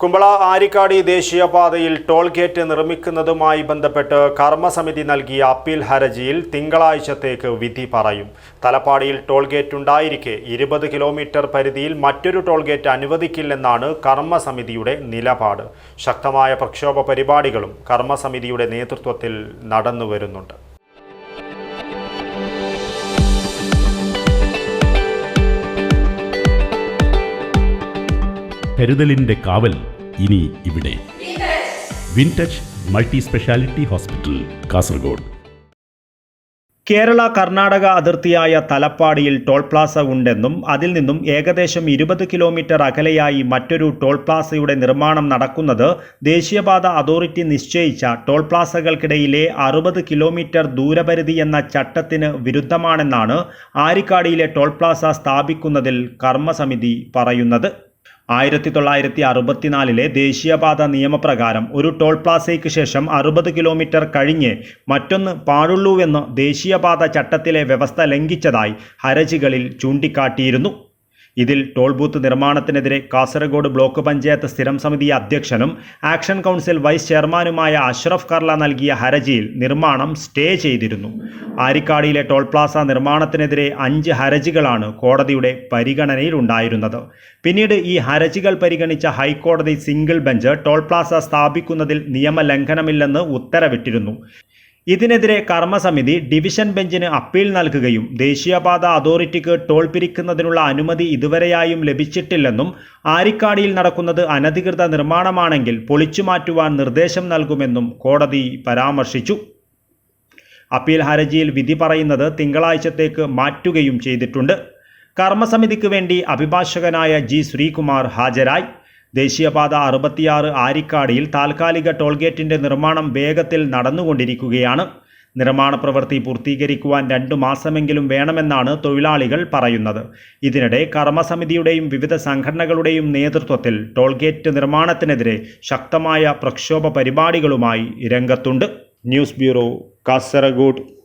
കുമ്പള ആരിക്കാടി ദേശീയപാതയിൽ toll gate നിർമ്മിക്കുന്നതുമായി ബന്ധപ്പെട്ട് കർമ്മസമിതി നൽകിയ അപ്പീൽ ഹർജിയിൽ തിങ്കളാഴ്ചത്തേക്ക് വിധി പറയും. തലപ്പാടിയിൽ ടോൾ ഗേറ്റ് ഉണ്ടായിരിക്കെ ഇരുപത് കിലോമീറ്റർ പരിധിയിൽ മറ്റൊരു ടോൾ ഗേറ്റ് അനുവദിക്കില്ലെന്നാണ് കർമ്മസമിതിയുടെ നിലപാട്. ശക്തമായ പ്രക്ഷോഭ പരിപാടികളും കർമ്മസമിതിയുടെ നേതൃത്വത്തിൽ നടന്നുവരുന്നുണ്ട്. കരുതലിന്റെ കാവൽ ഇനി ഇവിടെ. Wintouch multi speciality hospital Kasaragod. Kerala Karnataka അതിർത്തിയായ തലപ്പാടിയിൽ ടോൾ പ്ലാസ ഉണ്ടെന്നും അതിൽ നിന്നും ഏകദേശം ഇരുപത് കിലോമീറ്റർ അകലെയായി മറ്റൊരു ടോൾ പ്ലാസയുടെ നിർമ്മാണം നടക്കുന്നത് ദേശീയപാത അതോറിറ്റി നിശ്ചയിച്ച ടോൾ പ്ലാസകൾക്കിടയിലെ അറുപത് കിലോമീറ്റർ ദൂരപരിധി എന്ന ചട്ടത്തിന് വിരുദ്ധമാണെന്നാണ് ആരിക്കാടിയിലെ ടോൾ പ്ലാസ സ്ഥാപിക്കുന്നതിൽ കർമ്മസമിതി പറയുന്നത്. ആയിരത്തി തൊള്ളായിരത്തി അറുപത്തിനാലിലെ ദേശീയപാത നിയമപ്രകാരം ഒരു ടോൾ പ്ലാസയ്ക്ക് ശേഷം അറുപത് കിലോമീറ്റർ കഴിഞ്ഞ് മറ്റൊന്ന് പാടുള്ളൂവെന്ന് ദേശീയപാത ചട്ടത്തിലെ വ്യവസ്ഥ ലംഘിച്ചതായി ഹരജികളിൽ ചൂണ്ടിക്കാട്ടിയിരുന്നു. ഇതിൽ ടോൾ ബൂത്ത് നിർമ്മാണത്തിനെതിരെ കാസർഗോഡ് ബ്ലോക്ക് പഞ്ചായത്ത് സ്ഥിരം സമിതി അധ്യക്ഷനും ആക്ഷൻ കൗൺസിൽ വൈസ് ചെയർമാനുമായ അഷ്റഫ് കർല നൽകിയ ഹർജിയിൽ നിർമ്മാണം സ്റ്റേ ചെയ്തിരുന്നു. ആരിക്കാടിയിലെ ടോൾ പ്ലാസ നിർമ്മാണത്തിനെതിരെ അഞ്ച് ഹർജികളാണ് കോടതിയുടെ പരിഗണനയിലുണ്ടായിരുന്നത്. പിന്നീട് ഈ ഹർജികൾ പരിഗണിച്ച ഹൈക്കോടതി സിംഗിൾ ബെഞ്ച് ടോൾ പ്ലാസ സ്ഥാപിക്കുന്നതിൽ നിയമലംഘനമില്ലെന്ന് ഉത്തരവിട്ടിരുന്നു. ഇതിനെതിരെ കർമ്മസമിതി ഡിവിഷൻ ബെഞ്ചിന് അപ്പീൽ നൽകുകയും ദേശീയപാത അതോറിറ്റിക്ക് ടോൾ പിരിക്കുന്നതിനുള്ള അനുമതി ഇതുവരെയായും ലഭിച്ചിട്ടില്ലെന്നും ആരിക്കാടിയിൽ നടക്കുന്നത് അനധികൃത നിർമ്മാണമാണെങ്കിൽ പൊളിച്ചുമാറ്റുവാൻ നിർദ്ദേശം നൽകുമെന്നും കോടതി പരാമർശിച്ചു. അപ്പീൽ ഹർജിയിൽ വിധി പറയുന്നത് തിങ്കളാഴ്ചത്തേക്ക് മാറ്റുകയും ചെയ്തിട്ടുണ്ട്. കർമ്മസമിതിക്ക് വേണ്ടി അഭിഭാഷകനായ ജി ശ്രീകുമാർ ഹാജരായി. ദേശീയപാത അറുപത്തിയാറ് ആരിക്കാടിയിൽ താൽക്കാലിക ടോൾഗേറ്റിന്റെ നിർമ്മാണം വേഗത്തിൽ നടന്നുകൊണ്ടിരിക്കുകയാണ്. നിർമ്മാണ പ്രവൃത്തി പൂർത്തീകരിക്കുവാൻ രണ്ടു മാസമെങ്കിലും വേണമെന്നാണ് തൊഴിലാളികൾ പറയുന്നത്. ഇതിനിടെ കർമ്മസമിതിയുടെയും വിവിധ സംഘടനകളുടെയും നേതൃത്വത്തിൽ ടോൾഗേറ്റ് നിർമ്മാണത്തിനെതിരെ ശക്തമായ പ്രക്ഷോഭ പരിപാടികളുമായി രംഗത്തുണ്ട്. News bureau Kasaragod.